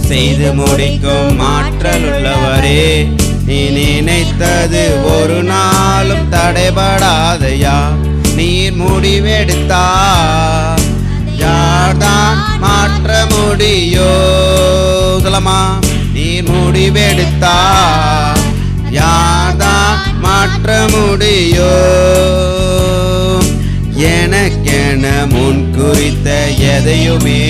செய்து முடிக்கும் ஆற்றல் உள்ளவரே நீ நினைத்தது ஒரு நாளும் தடைபடாதையா? நீர் முடிவெடுத்தா? யார்தான் மாற்ற முடியோ? சொல்லமா நீர் முடிவெடுத்தா? யார்தான் மாற்ற முடியோ? எனக்கென முன் குறித்த எதையுமே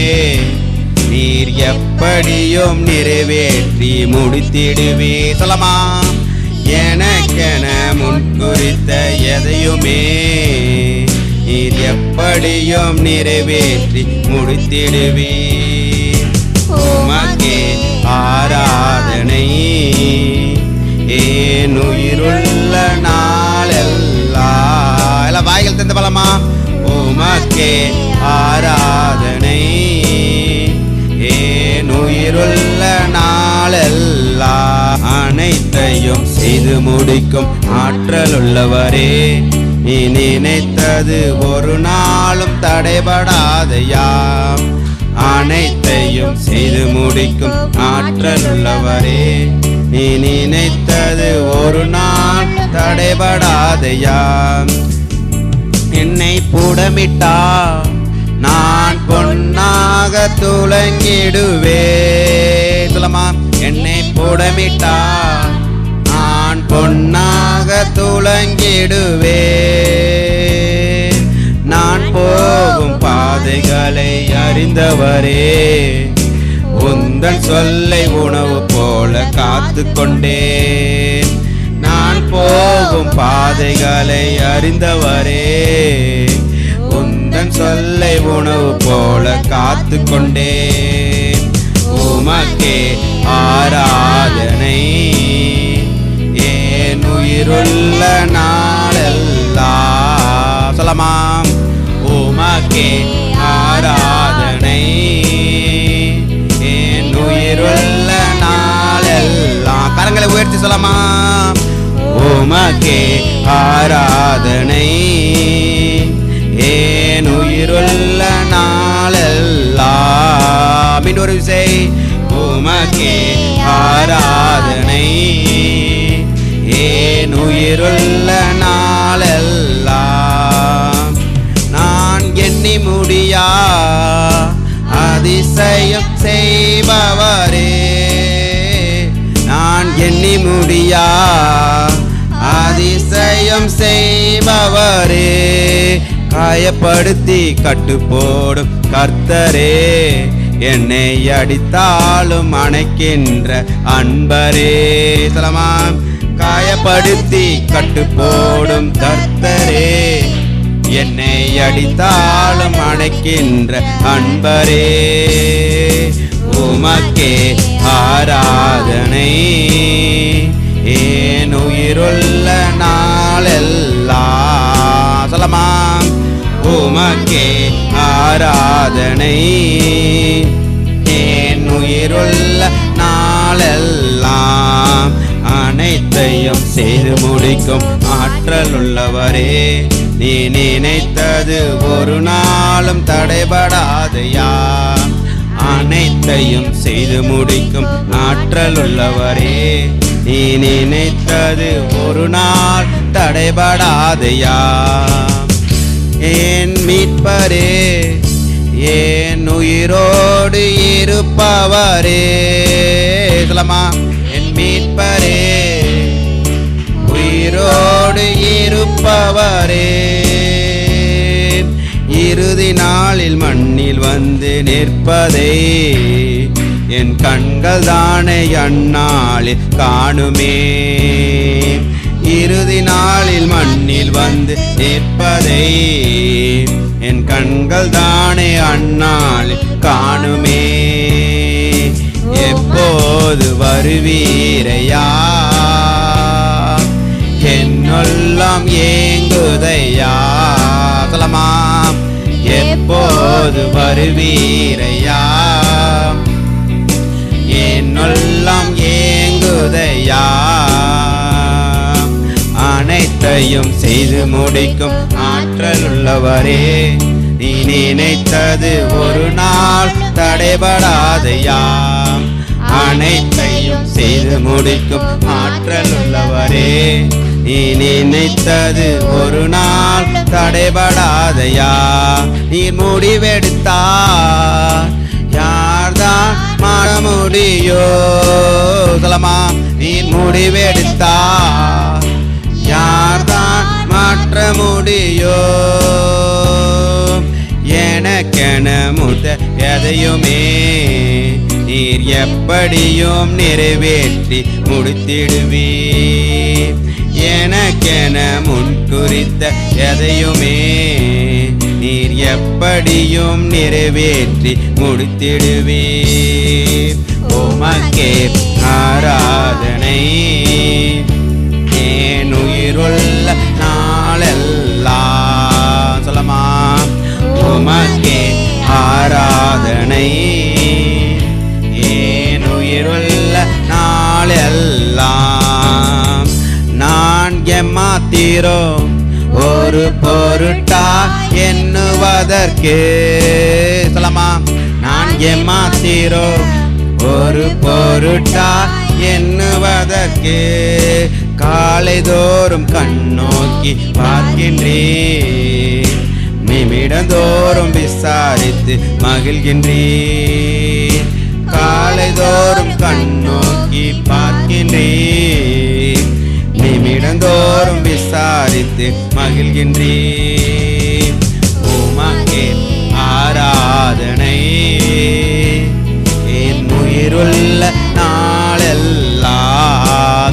நீர் எப்படியும் நிறைவேற்றி முடித்திடுவே. சொல்லமா எனக்கென முன்குறித்த எதையுமே நீர் எப்படியும் நிறைவேற்றி முடித்திடுவே. உமக்கே ஆராதனை. ஏன் உயிருள்ள நாளெல்லாம் எல்லாம் வாய்கள் தந்த பலமா உமக்கே ஆராதனை. அனைத்தையும் செய்து முடிக்கும் ஆற்றல் உள்ளவரே நீ நினைத்தது ஒரு நாளும் தடைபடாதையா? அனைத்தையும் செய்து முடிக்கும் ஆற்றல் உள்ளவரே நீ நினைத்தது ஒரு நாள் தடைபடாதையா? என்னை புடமிட்டா? நான் பொன்னாக துளங்கிடுவேன். சொல்லமா என்னை புடமிட்டா? நான் பொன்னாக துளங்கிடுவேன். நான் போகும் பாதைகளை அறிந்தவரே. உந்தன் சொல்லை உணவு போல காத்து கொண்டேன். நான் போகும் பாதைகளை அறிந்தவரே. தன் சொல்லை உணவு போல காத்து கொண்டேன் உமக்கே ஆராதனை. ஏன் உயிருள்ள நாளெல்லாம் சொல்லமாம் உமக்கே ஆராதனை. ஏன் உயிருள்ள நாளெல்லாம். கரங்களை உயர்த்தி சொல்லமா உமக்கே ஆராதனை. நாளெல்லாம் மீண்டும் ஒரு விசை உமக்கே ஆராதனை. ஏன் உயிருள்ள நாளெல்லாம் நான் எண்ணி முடியா? அதிசயம் செய்பவரே. நான் எண்ணி முடியா? அதிசயம் செய்பவரே. காயப்படுத்தி கட்டுப்போடும் கர்த்தரே. என்னை அடித்தாலும் அணைக்கின்ற அன்பரே சொல்லமாம் காயப்படுத்தி கட்டு போடும் கர்த்தரே. என்னை அடித்தாலும் அணைக்கின்ற அன்பரே. உமக்கே ஆராதனை. ஏன் உயிருள்ள நாளெல்லாம் சொல்லமாம் உமக்கே ஆராதனை. ஏன் உயிருள்ள நாளெல்லாம் அனைத்தையும் செய்து முடிக்கும் ஆற்றல் உள்ளவரே நீ நினைத்தது ஒரு நாளும் தடைபடாதையா? அனைத்தையும் செய்து முடிக்கும் ஆற்றல் உள்ளவரே நீ நினைத்தது ஒரு நாள் தடைபடாதையா? ஏன் ஏன் உயிரோடு இருப்பவரே. சொல்லமா என் மீட்பரே உயிரோடு இருப்பவரே. இறுதி நாளில் மண்ணில் வந்து நிற்பதே என் கண்கள் தானே அந்நாளில் காணுமே. இறுதி நாளில் மண்ணில் வந்து நிற்பதை என் கண்கள் தானே அந்நாளில் காணுமே. எப்போது வருவீரையா? என்னெல்லாம் ஏங்குதையா? சொல்லமாம் எப்போது வருவீரையா? என்னெல்லாம் ஏங்குதையா? அனைத்தையும் செய்து முடிக்கும் ஆற்றல் உள்ளவரே நீ நினைத்தது ஒரு நாள் தடை தடைபடாதையா அனைத்தையும் செய்து முடிக்கும் ஆற்றல் உள்ளவரே நீ நினைத்தது ஒரு நாள் தடைபடாதையா நீ முடிவெடுத்தா யார்தான் மாற முடியோ? சொல்லமா நீ முடிவெடுத்தா யார் முடியோ எனக்கென முத எதையுமே நீர் எப்படியும் நிறைவேற்றி முடித்திடுவே எனக்கென முன் குறித்த எதையுமே நீர் எப்படியும் நிறைவேற்றி முடித்திடுவே உமக்கே எம்மாத்தீரோ ஒரு பொருட்டா எண்ணுவதற்கே. சொல்லமா நான் எம்மாத்தீரோ ஒரு பொருட்டா எண்ணுவதற்கே. காலை தோறும் கண்ணோக்கி பார்க்கின்றேன் நிமிடந்தோறும் விசாரித்து மகிழ்கின்றேன் காலைதோறும் கண்ணோக்கி பார்க்கின்றேன் நிமிடந்தோறும் விசாரித்து மகிழ்கின்றேன். உமக்கே ஆராதனை. என் உயிருள்ள நாளெல்லாம்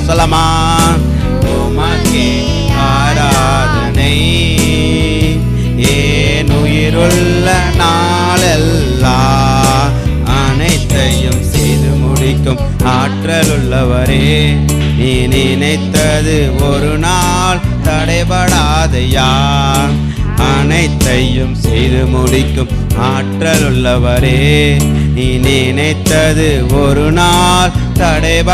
சொல்லமா? உமக்கே ஆராதனை. ஏன் உயிருள்ள நாளெல்லாம் அனைத்தையும் செய்து முடிக்கும் ஆற்றலுள்ளவரே. நீ நினைத்தது ஒரு நாள் தடைபடாதையா? அனைத்தையும் செய்து முடிக்கும் ஆற்றல் உள்ளவரே நீ நினைத்தது ஒரு நாள் தடைபடாதையா